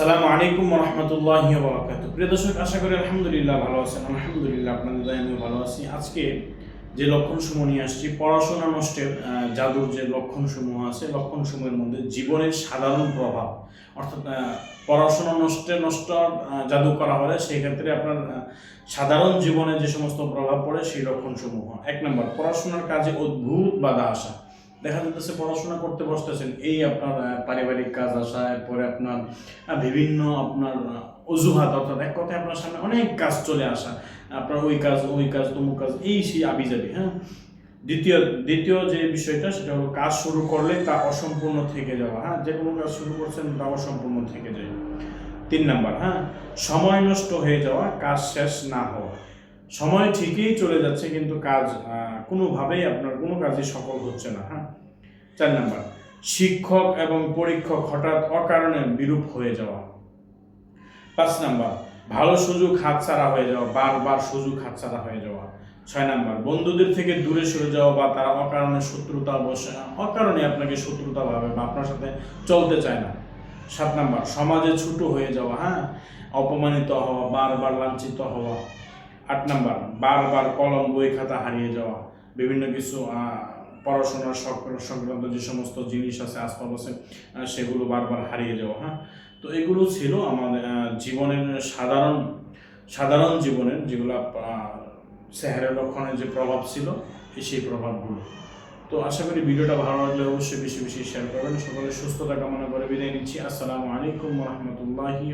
আসসালামু আলাইকুম রহমতুল্লাহ বরকাত প্রিয় দর্শক, আশা করি আলহামদুলিল্লাহ ভালো আছেন। আলহামদুলিল্লাহ, আপনাদের দয়া আমিও ভালো আছি। আজকে যে লক্ষণসমূহ নিয়ে আসছি, পড়াশোনা নষ্টের জাদুর যে লক্ষণসমূহ আছে, লক্ষণসমূহের মধ্যে জীবনের সাধারণ প্রভাব, অর্থাৎ পড়াশোনা নষ্টে নষ্ট জাদু করা হলে সেই ক্ষেত্রে আপনার সাধারণ জীবনে যে সমস্ত প্রভাব পড়ে সেই লক্ষণসমূহ। এক নম্বর, পড়াশোনার কাজে অদ্ভুত বাধা আসা। দেখা যাচ্ছে পড়াশোনা করতে বসতেছেন। এই আপনার পারিবারিক কাজ আসা, এরপরে আপনার বিভিন্ন আপনার অজুহাত, অর্থাৎ এক কথায় আপনার সামনে অনেক কাজ চলে আসা। আপনার ওই কাজ ওই কাজ, তমুক কাজ, এই সেই আবি যাবি হ্যাঁ? দ্বিতীয় দ্বিতীয় যে বিষয়টা, সেটা হলো কাজ শুরু করলে তা অসম্পূর্ণ থেকে যাওয়া হ্যাঁ? যে কোনো কাজ শুরু করছেন, তা অসম্পূর্ণ থেকে যায়। তিন নাম্বার হ্যাঁ? সময় নষ্ট হয়ে যাওয়া, কাজ শেষ না হওয়া। সময় ঠিকই চলে যাচ্ছে, কিন্তু কাজ কোনোভাবেই আপনার কোনো কাজই সফল হচ্ছে না হ্যাঁ? চার নাম্বার, শিক্ষক এবং পরীক্ষক হঠাৎ অকারণে বিরূপ হয়ে যাওয়া। পাঁচ নাম্বার, ভালো সুযোগ হাতছাড়া হয়ে যাওয়া, বারবার সুযোগ হাতছাড়া হয়ে যাওয়া। ছয় নাম্বার, বন্ধুদের থেকে দূরে সরে যাওয়া বা তারা অকারণে শত্রুতা বসে অকারণে আপনাকে শত্রুতা ভাবে বা আপনার সাথে চলতে চায় না। সাত নাম্বার, সমাজে ছোট হয়ে যাওয়া হ্যাঁ? অপমানিত হওয়া, বারবার লাঞ্ছিত হওয়া। আট নাম্বার, বারবার কলম, বই খাতা হারিয়ে যাওয়া, বিভিন্ন কিছু পড়াশোনার সক- সংক্রান্ত যে সমস্ত জিনিস আছে আছে সেগুলো বারবার হারিয়ে যাওয়া হ্যাঁ? তো এগুলো ছিল আমাদের জীবনের সাধারণ সাধারণ জীবনের যেগুলো সেহারের লক্ষণের যে প্রভাব ছিল সেই প্রভাবগুলো। তো আশা করি ভিডিওটা ভালো লাগলে অবশ্যই বেশি বেশি শেয়ার করবেন। সকলের সুস্থতা কামনা করে বিদায় নিচ্ছি। আসসালামু আলাইকুম রহমতুল্লাহি